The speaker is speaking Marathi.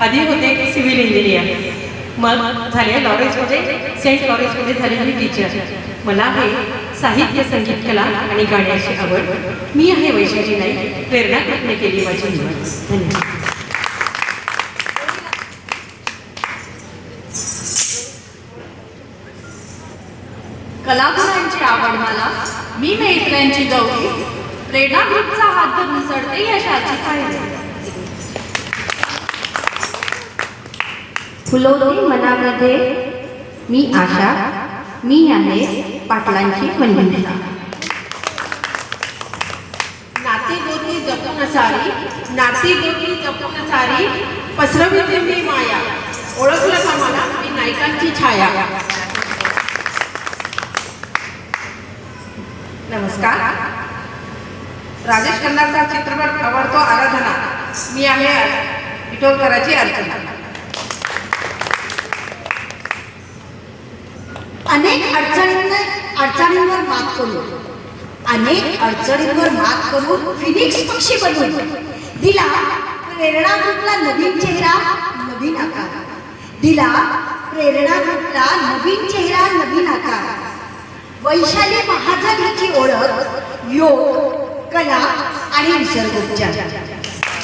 आधी होते सिव्हिल इंजिनियर. मग झाले लॉरेन्समध्ये म्हणजे सेंट लॉरेन्समध्ये झाले मी टीचर मला आहे साहित्य संगीत कला आणि गाण्याची आवड. मी आहे वैशाली नाईक प्रेरणा कृपने केली माझी. निवड धन्यवाद. कलागुणांची आवड मला. मी मैत्र्यांची गौरी. प्रेरणा ग्रुपचा हात धरून चढते यशाची पाहिजे फुलवते मनामध्ये. मी आशा मी आहे पाटलांची मंजुषा नाती गोती जपून सारी नाती गोती जपून सारी पसरविते मी माया. ओळखलं का मला? मी नायकांची छाया. नमस्कार. राजेश खन्नाचा चित्रपट आवडतो आराधना. मी आहे पिटोरकराची अर्चना. अनेक अडचणींवर अडचणींवर मात करून अनेक अडचणींवर मात करून फिनिक्स पक्षी बनून. दिला प्रेरणा ग्रुपला नवीन चेहरा नवीन आकार. दिला प्रेरणा ग्रुपला नवीन चेहरा नवीन आकार. वैशाली महाजन हिची ओळख योग कला आणि निसर्गोपचार.